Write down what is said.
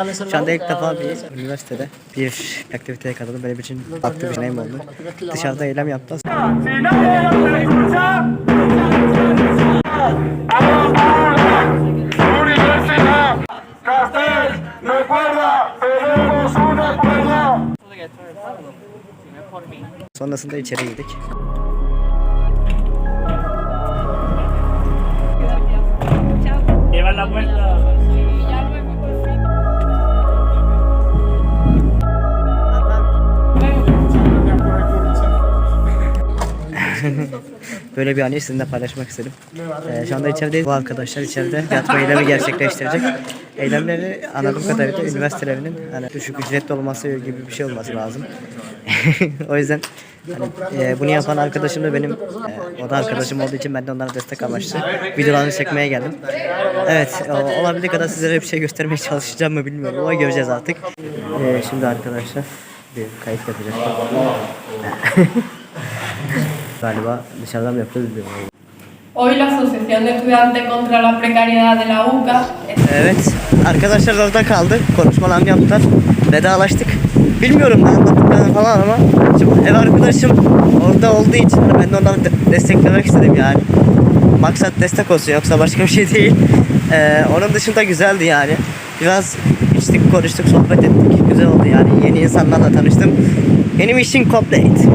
Şu anda ilk defa bir üniversitede bir aktiviteye katıldım. Benim için farklı bir deneyim oldu. Dışarıda eylem acuerdo. Sonrasında içeri girdik. Lleva la vuelta. Böyle bir anıyı sizinle paylaşmak istedim. Ee, şu anda içerideyiz. Bu arkadaşlar içeride yatma eylemi gerçekleştirecek. Eylemleri anladığım kadarıyla üniversitelerinin hani düşük ücretli olması gibi bir şey olması lazım. o yüzden hani, e, bunu yapan arkadaşım da benim e, o da arkadaşım olduğu için ben de onlara destek amaçlı videolarını çekmeye geldim. Evet o, olabildiği kadar sizlere bir şey göstermeye çalışacağım mı bilmiyorum ama göreceğiz artık. Ee, şimdi arkadaşlar bir kayıt yapacaklar. Galiba dışarıdan mı yapıyoruz bilmiyorum. Hoy la Asociación de Estudiantes contra la Precariedad de la UCA Evet. Arkadaşlar orada kaldı. Konuşmalarını yaptılar. Vedalaştık. Bilmiyorum ne anlattıklarını falan ama şimdi ev arkadaşım orada olduğu için hani ben de onları de- desteklemek istedim yani. Maksat destek olsun yoksa başka bir şey değil. Ee, onun dışında güzeldi yani. Biraz içtik, konuştuk, sohbet ettik. Güzel oldu yani. Yeni insanlarla tanıştım. Benim işim complete.